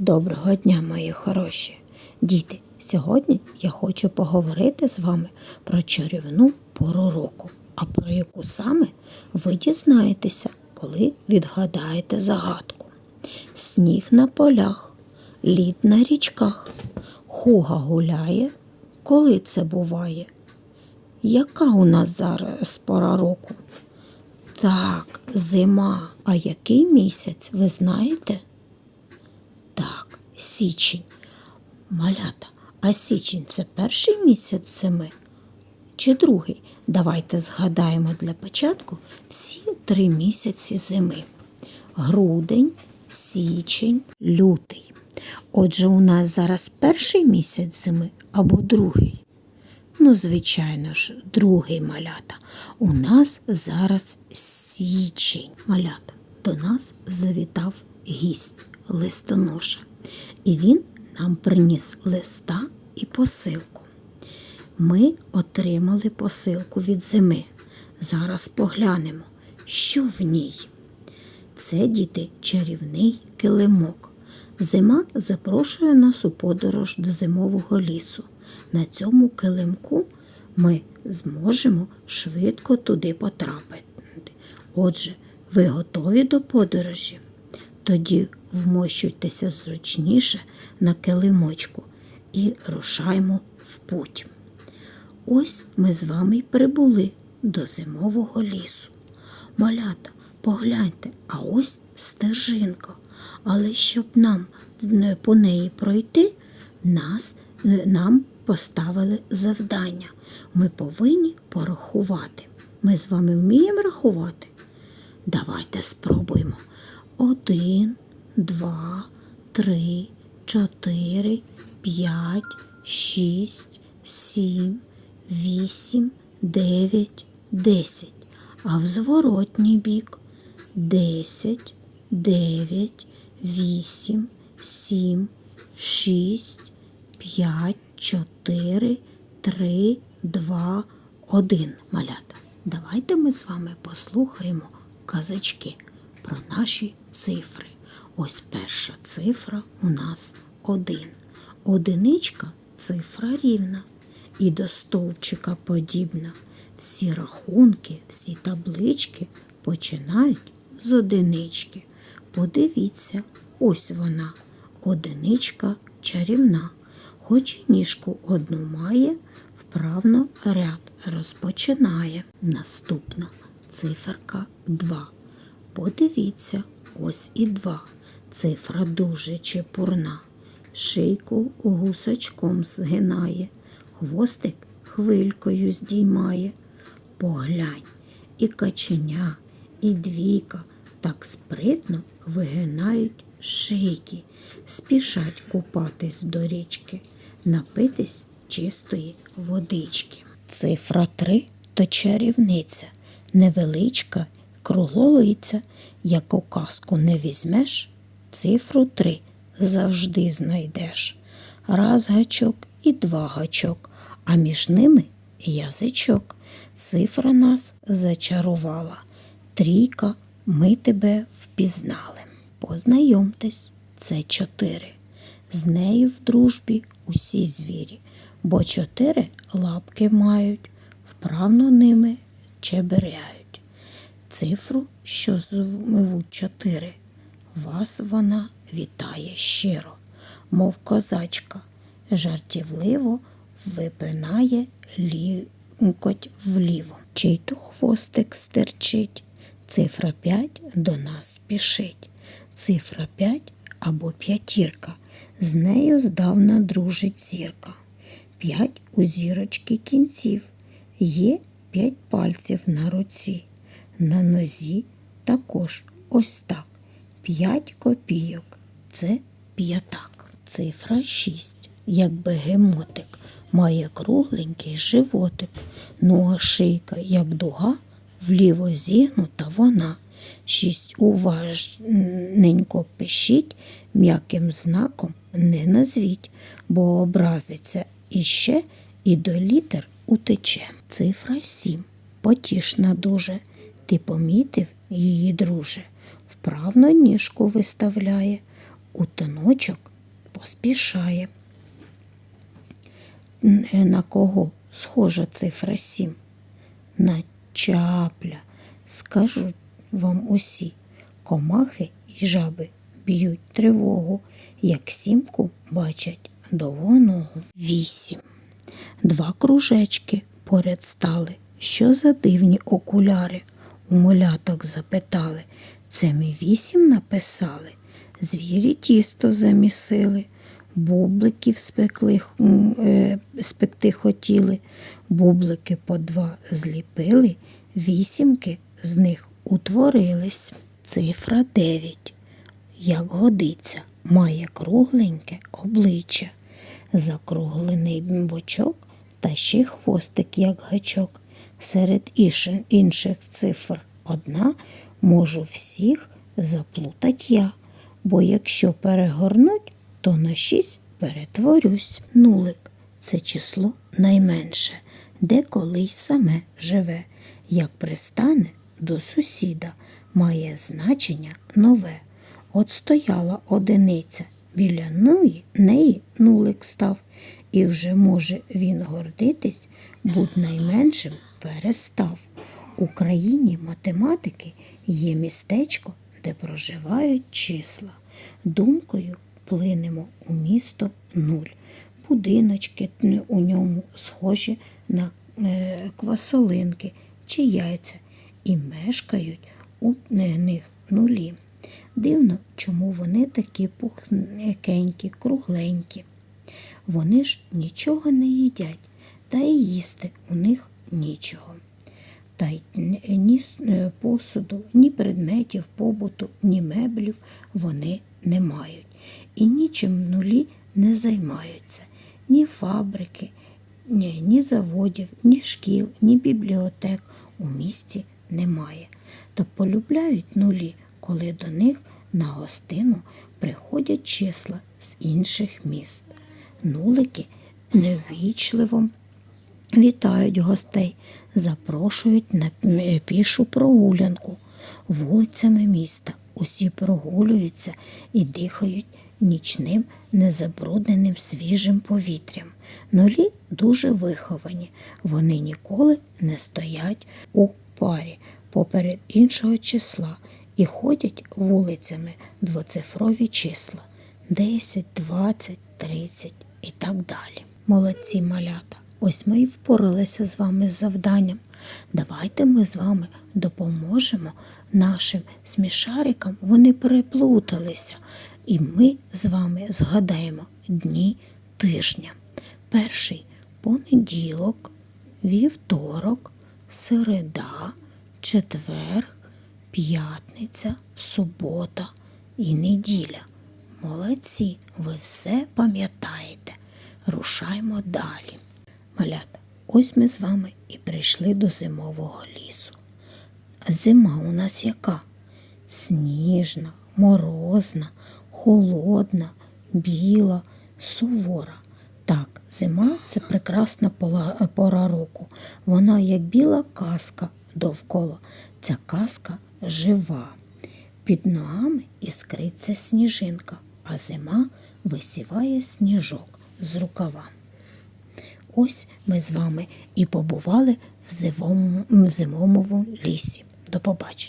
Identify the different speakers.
Speaker 1: Доброго дня, мої хороші. Діти, сьогодні я хочу поговорити з вами про чарівну пору року, а про яку саме ви дізнаєтеся, коли відгадаєте загадку. Сніг на полях, лід на річках, хуга гуляє. Коли це буває? Яка у нас зараз пора року? Так, зима. А який місяць, ви знаєте? Січень. Малята, а січень це перший місяць зими чи другий? Давайте згадаємо для початку всі три місяці зими. Грудень, січень, лютий. Отже, у нас зараз перший місяць зими або другий. Ну, звичайно ж, другий малята. У нас зараз січень. Малята. До нас завітав гість листоноша. І він нам приніс листа і посилку. Ми отримали посилку від зими. Зараз поглянемо, що в ній. Це діти чарівний килимок. Зима запрошує нас у подорож до зимового лісу. На цьому килимку ми зможемо швидко туди потрапити. Отже, ви готові до подорожі? Тоді вмощуйтеся зручніше на килимочку і рушаймо в путь. Ось ми з вами й прибули до зимового лісу. Малята, погляньте, а ось стежинка. Але щоб нам по неї пройти, нас, нам поставили завдання. Ми повинні порахувати. Ми з вами вміємо рахувати? Давайте спробуємо. Один, два, три, чотири, п'ять, шість, сім, вісім, дев'ять, десять. А в зворотній бік десять, дев'ять, вісім, сім, шість, п'ять, чотири, три, два, один. Малята. Давайте ми з вами послухаємо казачки про наші цифри. Ось перша цифра у нас один. Одиничка цифра рівна і до стовпчика подібна. Всі рахунки, всі таблички починають з одинички. Подивіться, ось вона, одиничка чарівна. Хоч і ніжку одну має, вправно ряд розпочинає. Наступна циферка 2. Подивіться, ось і 2. Цифра дуже чепурна. Шийку гусочком згинає, хвостик хвилькою здіймає. Поглянь, і каченя, і двійка так спритно вигинають шийки, спішать купатись до річки, напитись чистої водички. Цифра три то чарівниця, невеличка, круглолиця. Яку казку не візьмеш, цифру три завжди знайдеш. Раз гачок і два гачок, а між ними язичок. Цифра нас зачарувала. Трійка, ми тебе впізнали. Познайомтесь, це чотири. З нею в дружбі усі звірі, бо чотири лапки мають, вправно ними чеберяють. Цифру, що звуть чотири, вас вона вітає щиро, мов козачка, жартівливо випинає лікоть вліво. Чий то хвостик стерчить, цифра п'ять до нас спішить. Цифра п'ять або п'ятірка, з нею здавна дружить зірка. П'ять у зірочки кінців, є п'ять пальців на руці, на нозі також ось так. П'ять копійок це п'ятак. Цифра шість, як бегемотик, має кругленький животик, ну а шийка, як дуга, вліво зігнута вона. Шість уважненько пишіть, м'яким знаком не назвіть, бо образиться іще і до літер утече. Цифра сім. Потішна дуже. Ти помітив її, друже, вправно ніжку виставляє, у тоночок поспішає. Е, На кого схожа цифра 7? На чапля. Скажуть вам усі. Комахи і жаби б'ють тривогу, як сімку бачать довгоногу. Вісім. Два кружечки поряд стали. Що за дивні окуляри? У маляток запитали. Це ми вісім написали. Звірі тісто замісили, бубликів спекли, е, спекти хотіли, бублики по два зліпили, вісімки з них утворились. Цифра дев'ять як годиться, має кругленьке обличчя, закруглений бочок та ще хвостик, як гачок. Серед інших цифр одна можу всіх заплутать я, бо якщо перегорнуть, то на шість перетворюсь. Нулик це число найменше, де колись саме живе, як пристане до сусіда, має значення нове. От стояла одиниця, біля неї, неї нулик став, і вже може він гордитись, будь найменшим перестав. У країні математики є містечко, де проживають числа. Думкою плинемо у місто нуль. Будиночки у ньому схожі на е, квасолинки чи яйця, і мешкають у них нулі. Дивно, чому вони такі пухненькі, кругленькі. Вони ж нічого не їдять, та й їсти у них нічого. Та й ні е, посуду, ні предметів побуту, ні меблів вони не мають. І нічим нулі не займаються. Ні фабрики, ні, ні заводів, ні шкіл, ні бібліотек у місті немає. То полюбляють нулі, коли до них на гостину приходять числа з інших міст. Нулики невічливо вітають гостей, запрошують на пішу прогулянку вулицями міста. Усі прогулюються і дихають нічним незабрудненим свіжим повітрям. Нулі дуже виховані. Вони ніколи не стоять у парі поперед іншого числа і ходять вулицями двоцифрові числа 10, 20, 30 і так далі. Молодці малята. Ось ми і впоралися з вами з завданням. Давайте ми з вами допоможемо нашим смішарикам. Вони переплуталися. І ми з вами згадаємо дні тижня. Перший понеділок, вівторок, середа, четвер, п'ятниця, субота і неділя. Молодці, ви все пам'ятаєте. Рушаймо далі. Малята, ось ми з вами і прийшли до зимового лісу. А зима у нас яка? Сніжна, морозна, холодна, біла, сувора. Так, зима це прекрасна пора року. Вона як біла казка довкола. Ця казка жива. Під ногами іскриться сніжинка, а зима висіває сніжок з рукава. Ось ми з вами і побували в зимовому, лісі. До побачення.